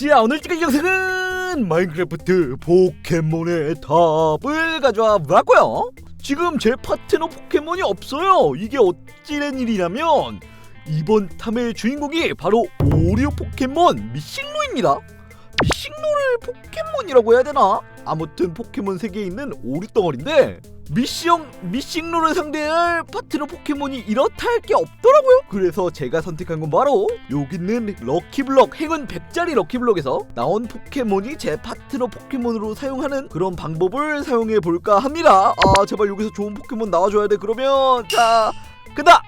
자 오늘 찍을 영상은 마인크래프트 포켓몬의 답을 가져와 봤고요. 지금 제 파트너 포켓몬이 없어요. 이게 어찌된 일이냐면 이번 탐의 주인공이 바로 오리오 포켓몬 미싱로입니다. 미싱로를 포켓몬이라고 해야 되나? 아무튼 포켓몬 세계에 있는 오리덩어리인데 미싱, 미싱로를 상대할 파트너 포켓몬이 이렇다 할 게 없더라고요. 그래서 제가 선택한 건 바로 여기 있는 럭키블럭 행운 100짜리 럭키블럭에서 나온 포켓몬이 제 파트너 포켓몬으로 사용하는 그런 방법을 사용해 볼까 합니다. 아 제발 여기서 좋은 포켓몬 나와줘야 돼. 그러면 자 간다!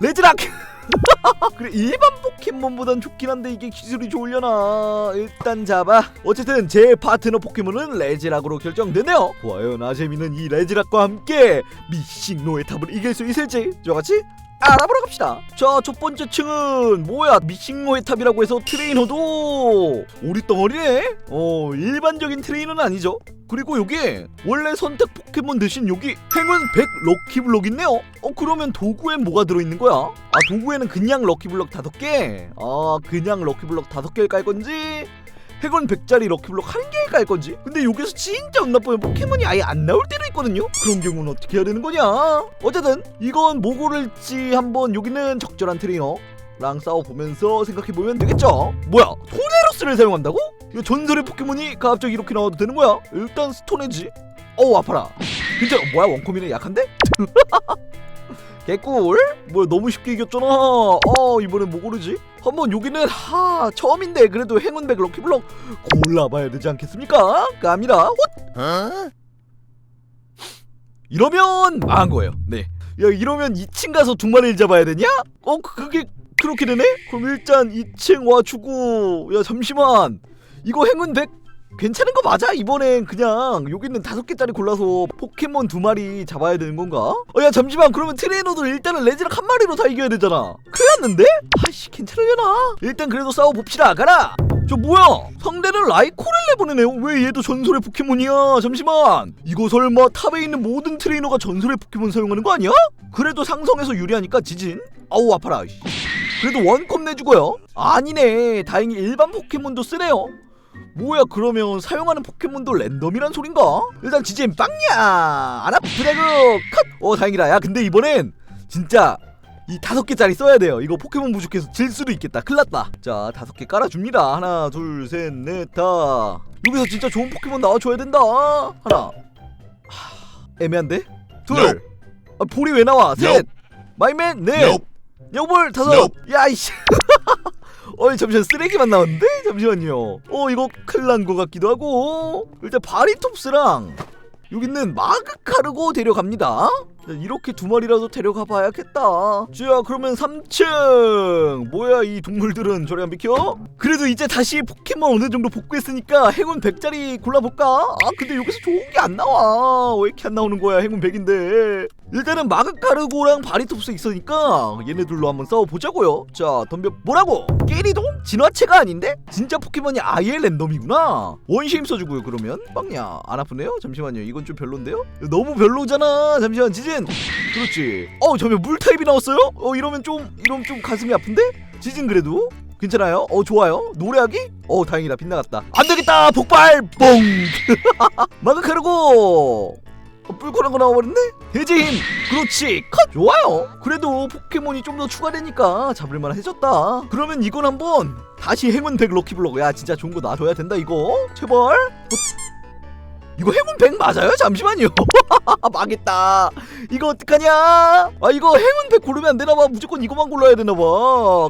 레즈락 그래 일반 포켓몬보단 좋긴 한데 이게 기술이 좋으려나. 일단 잡아. 어쨌든 제 파트너 포켓몬은 레지락으로 결정되네요. 과연 아재미는 이 레지락과 함께 미싱노의 탑을 이길 수 있을지. 저같이 알아보러 갑시다. 자 첫 번째 층은 뭐야? 미싱노의 탑이라고 해서 트레이너도 오리덩어리네? 어 일반적인 트레이너는 아니죠. 그리고 여기 원래 선택 포켓몬 대신 여기 행운 100 럭키블럭 있네요. 어 그러면 도구엔 뭐가 들어있는 거야? 아 도구에는 그냥 럭키블럭 5개? 아 그냥 럭키블럭 5개를 깔 건지 행운 100짜리 럭키블럭 1개를 깔 건지 근데 여기서 진짜 운 나쁘면 포켓몬이 아예 안 나올 때도 있거든요 그런 경우는 어떻게 해야 되는 거냐 어쨌든 이건 뭐 고를지 한번 여기는 적절한 트레이너 랑 싸워보면서 생각해보면 되겠죠 뭐야 토네로스를 사용한다고? 이거 전설의 포켓몬이 갑자기 이렇게 나와도 되는 거야? 일단 스톤에지 어우 아파라 진짜 뭐야 원콤이는 약한데? 개꿀? 뭐야 너무 쉽게 이겼잖아 어 이번엔 뭐 고르지? 한번 여기는 하 처음인데 그래도 행운백 럭키블럭 골라봐야 되지 않겠습니까? 갑니다 헛! 이러면 망한 거예요 네 야 이러면 2층 가서 두 마리를 잡아야 되냐? 어 그- 그게 그렇게 되네? 그럼 일단 2층 와주고 야 잠시만 이거 행운 100 괜찮은 거 맞아? 이번엔 그냥 여기 있는 다섯 개짜리 골라서 포켓몬 두 마리 잡아야 되는 건가? 어 야 잠시만 그러면 트레이너들 일단은 레지락 한 마리로 다 이겨야 되잖아 큰일 났는데? 아씨 괜찮으려나? 일단 그래도 싸워봅시다 가라 저 뭐야 상대는 라이코를 내보내네요 왜 얘도 전설의 포켓몬이야 잠시만 이거 설마 탑에 있는 모든 트레이너가 전설의 포켓몬 사용하는 거 아니야? 그래도 상성에서 유리하니까 지진 아우 아파라 씨. 그래도 원컵 내주고요 아니네 다행히 일반 포켓몬도 쓰네요 뭐야 그러면 사용하는 포켓몬도 랜덤이란 소린가? 일단 지진 빵야! 안 아프다고 컷어 다행이다. 야 근데 이번엔 진짜 이 다섯 개짜리 써야 돼요. 이거 포켓몬 부족해서 질 수도 있겠다. 큰일났다. 자 다섯 개 깔아줍니다. 하나 둘 셋 넷다. 여기서 진짜 좋은 포켓몬 나와줘야 된다. 하나. 하, 애매한데? 둘. Nope. 아, 볼이 왜 나와? 셋. Nope. 마이맨 넷. 여볼 다섯. Nope. 야이씨 어이 잠시만 쓰레기만 나왔는데? 잠시만요 어 이거 큰일 난 것 같기도 하고 일단 바리톱스랑 여기 있는 마그카르고 데려갑니다 자, 이렇게 두 마리라도 데려가 봐야겠다 자 그러면 3층 뭐야 이 동물들은 저리 안 비켜? 그래도 이제 다시 포켓몬 어느 정도 복구했으니까 행운 100짜리 골라볼까? 아 근데 여기서 좋은 게 안 나와 왜 이렇게 안 나오는 거야 행운 100인데 일단은 마그카르고랑 바리톱스 있으니까 얘네들로 한번 싸워보자고요 자 덤벼 뭐라고? 깨리동? 진화체가 아닌데? 진짜 포켓몬이 아예 랜덤이구나 원시임 써주고요 그러면 빵야 안 아프네요? 잠시만요 이건 좀 별론데요? 너무 별로잖아 잠시만 지진 그렇지 어 잠시만 물타입이 나왔어요? 어 이러면 좀 이러면 좀 가슴이 아픈데? 지진 그래도 괜찮아요? 어 좋아요 노래하기? 어 다행이다 빗나갔다 안되겠다 폭발 뽕 마그카르고 어, 뿔코란 거 나와버렸네? 돼지 힘! 그렇지! 컷! 좋아요! 그래도 포켓몬이 좀 더 추가되니까 잡을만 해졌다 그러면 이건 한번 다시 행운 100 럭키블럭 야 진짜 좋은 거 놔줘야 된다 이거 제발 어, 이거 행운 100 맞아요? 잠시만요 망했다. 이거 어떡하냐? 아 이거 행운 100 고르면 안 되나 봐. 무조건 이거만 골라야 되나봐.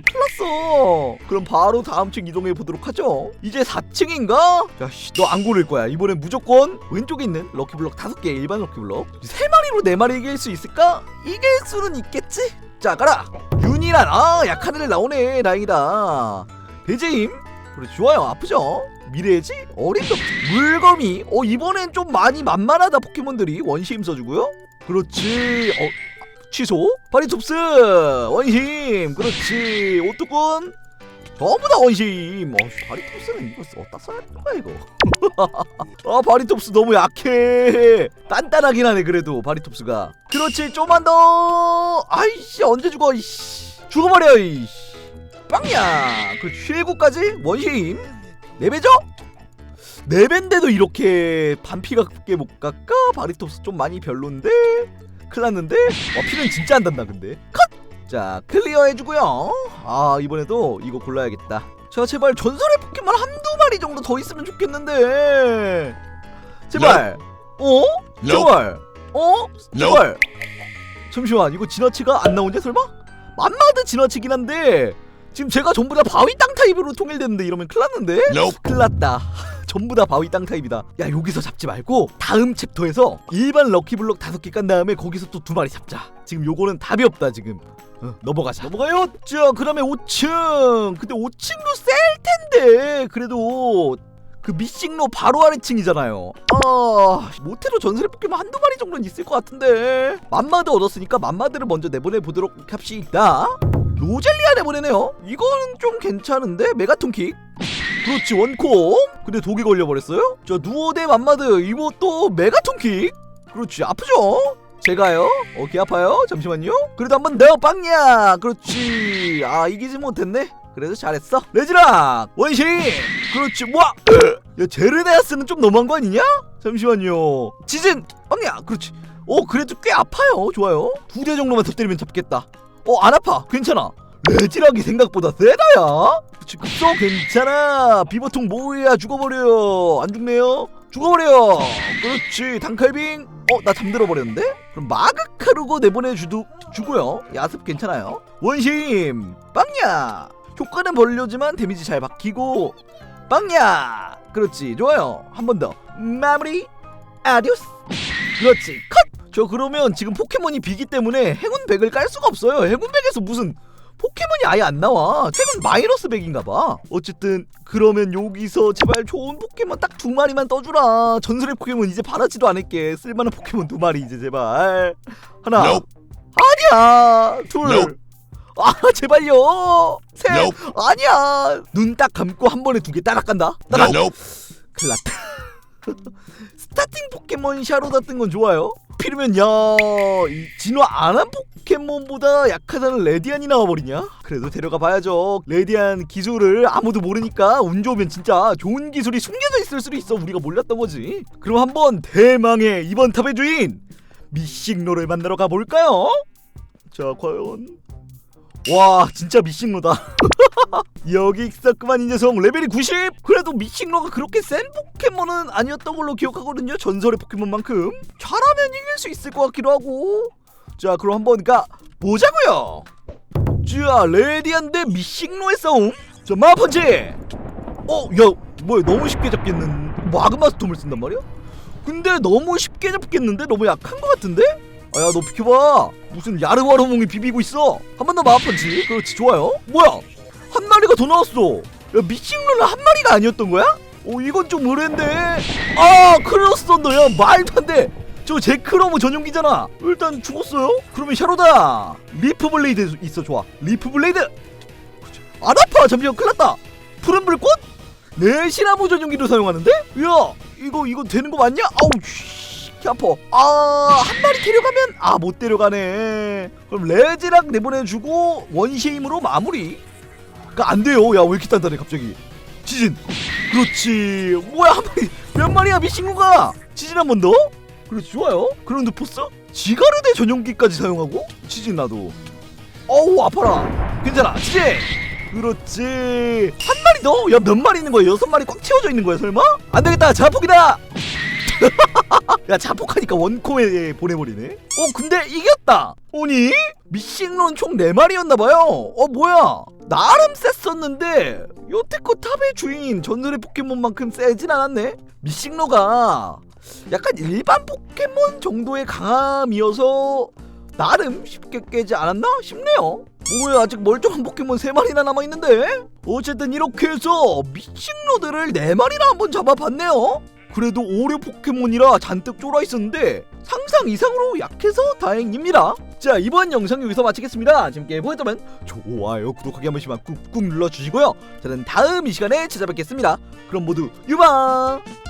큰일났어. 그럼 바로 다음 층 이동해 보도록 하죠. 이제 4층인가? 야 너 안 고를 거야. 이번엔 무조건 왼쪽에 있는 럭키블럭 5개 일반 럭키블럭. 3마리로 4마리 이길 수 있을까? 이길 수는 있겠지? 자 가라. 윤이란. 아 약한 애들 나오네. 다행이다. 배제임. 그래 좋아요. 아프죠? 미래지? 어림도. 물거미 어 이번엔 좀 많이 만만하다 포켓몬들이. 원시임 써주고요. 그렇지. 어 취소? 바리톱스! 원힘 그렇지. 오뚜꾼! 전부 다 원힘 어 바리톱스는 이거 어디다 써야 되는 거야 이거? 아 바리톱스 너무 약해. 단단하긴 하네 그래도 바리톱스가. 그렇지 좀만 더! 아이씨 언제 죽어 이씨. 죽어버려 이씨. 빵야! 그 최고까지? 원힘 4배죠? 4배인데도 이렇게 반피가 크게 못 갈까? 바리톱스 좀 많이 별론데? 큰일 났는데? 와 피는 진짜 안 단다 근데 컷! 자 클리어 해주고요 아 이번에도 이거 골라야겠다 자 제발 전설의 포켓몬 한두 마리 정도 더 있으면 좋겠는데 제발 어? 제발 어? 제발 잠시만 이거 진화치가 안 나오냐 설마? 맘마드 진화치긴 한데 지금 제가 전부 다 바위 땅 타입으로 통일됐는데 이러면 큰일 났는데? Nope. 큰일 났다. 전부 다 바위 땅 타입이다. 야 여기서 잡지 말고 다음 챕터에서 일반 럭키블럭 다섯 개 깐 다음에 거기서 또 두 마리 잡자. 지금 요거는 답이 없다 지금. 어, 넘어가자. 넘어가요? 자 그다음에 5층. 근데 5층도 셀 텐데. 그래도 그 미싱로 바로 아래층이잖아요. 아 못해도 전설의 포켓몬 한두 마리 정도는 있을 것 같은데. 맘마드 얻었으니까 맘마드를 먼저 내보내 보도록 합시다 로젤리아 내보내네요 이거는 좀 괜찮은데 메가톤킥 그렇지 원콤 근데 독이 걸려버렸어요 자 누오대 맘마드 이거 또 메가톤킥 그렇지 아프죠 제가요? 어, 개 아파요? 잠시만요. 그래도 한번 더 빵야. 그렇지. 아, 이기지 못했네. 그래도 잘했어. 레지락 원신. 그렇지. 와. 야, 제르네아스는 좀 너무한 거 아니냐? 잠시만요. 지진 빵야. 그렇지. 어, 그래도 꽤 아파요. 좋아요. 두 대 정도만 더 때리면 잡겠다. 어, 안 아파. 괜찮아. 레지락이 생각보다 세다야. 급소 괜찮아. 비버통 뭐야 죽어버려. 안 죽네요. 죽어버려. 그렇지. 단칼빙. 어, 나 잠들어 버렸는데? 그럼 마그카루고 내보내 주도 주고요. 야습 괜찮아요. 원심 빵야. 효과는 벌려지만 데미지 잘 박히고 빵야. 그렇지. 좋아요. 한 번 더. 마무리. 아디오스. 그렇지. 컷. 저 그러면 지금 포켓몬이 비기 때문에 행운 100을 깔 수가 없어요. 행운 100에서 무슨 포켓몬이 아예 안 나와. 행운 마이너스 100인가 봐. 어쨌든 그러면 여기서 제발 좋은 포켓몬 딱 두 마리만 떠주라. 전설의 포켓몬 이제 바라지도 않을게. 쓸만한 포켓몬 두 마리 이제 제발. 하나. Nope. 아니야. 둘. Nope. 아 제발요. 셋. Nope. 아니야. 눈 딱 감고 한 번에 두 개 따라 간다. 따라. Nope. 큰일 났다. 스타팅 포켓몬 샤로다 뜬건 좋아요. 필이면 야, 이 진화 안 한 포켓몬보다 약하다는 레디안이 나와버리냐? 그래도 데려가 봐야죠. 레디안 기술을 아무도 모르니까 운 좋으면 진짜 좋은 기술이 숨겨져 있을 수도 있어. 우리가 몰랐던 거지. 그럼 한번 대망의 이번 탑의 주인 미싱로를 만나러 가볼까요? 자, 과연 와 진짜 미싱로다. 여기 있었구만 이 녀석 레벨이 90 그래도 미싱로가 그렇게 센 포켓몬은 아니었던 걸로 기억하거든요 전설의 포켓몬만큼. 잘하면 이길 수 있을 것 같기도 하고. 자 그럼 한번 가 보자고요. 자 레디안 대 미싱로의 싸움. 자 마펀치 어 야 뭐야 너무 쉽게 잡겠는 마그마 스톰을 쓴단 말이야? 근데 너무 쉽게 잡겠는데? 너무 약한 것 같은데? 아야 너 비켜봐. 무슨 야르와르몽이 비비고 있어? 한 번 더 마펀치. 그렇지 좋아요. 뭐야? 한 마리가 더 나왔어. 야 미싱루는 한 마리가 아니었던 거야? 어 이건 좀 의뢰인데. 아 크로스 썬더야 말도 안돼저 제크로브 전용기잖아. 일단 죽었어요. 그러면 샤로다. 리프 블레이드 있어 좋아. 리프 블레이드. 그렇지. 안 아파. 잠시만 큰일 났다. 푸른 불꽃? 내 시나무 전용기도 사용하는데? 야 이거 이거 되는 거 맞냐? 아우 씨, 개 아파 아한 마리 데려가면 아 못 데려가네. 그럼 레지락 내보내주고 원시임으로 마무리. 그니까 안 돼요. 야 왜 이렇게 단단해 갑자기? 지진. 그렇지. 뭐야 한 마리. 몇 마리야 미친구가? 지진 한 번 더? 그렇지 좋아요. 그런드 포스? 지가르대 전용기까지 사용하고? 지진 나도. 어우 아파라. 괜찮아 지진. 그렇지. 한 마리 더? 야 몇 마리 있는 거야? 여섯 마리 꽉 채워져 있는 거야 설마? 안 되겠다. 자폭이다 야 자폭하니까 원코에 보내버리네. 어 근데 이겼다! 오니? 미싱론 총 4마리였나봐요. 어 뭐야? 나름 셌었는데 요테코 탑의 주인 전설의 포켓몬만큼 세진 않았네. 미싱로가 약간 일반 포켓몬 정도의 강함이어서 나름 쉽게 깨지 않았나 싶네요. 뭐야 아직 멀쩡한 포켓몬 3마리나 남아있는데? 어쨌든 이렇게 해서 미싱로드를 4마리나 한번 잡아봤네요 그래도 오류 포켓몬이라 잔뜩 쫄아 있었는데 상상 이상으로 약해서 다행입니다. 자 이번 영상 여기서 마치겠습니다. 재밌게 보셨다면 좋아요, 구독하기 한 번씩만 꾹꾹 눌러주시고요. 저는 다음 이 시간에 찾아뵙겠습니다. 그럼 모두 유방!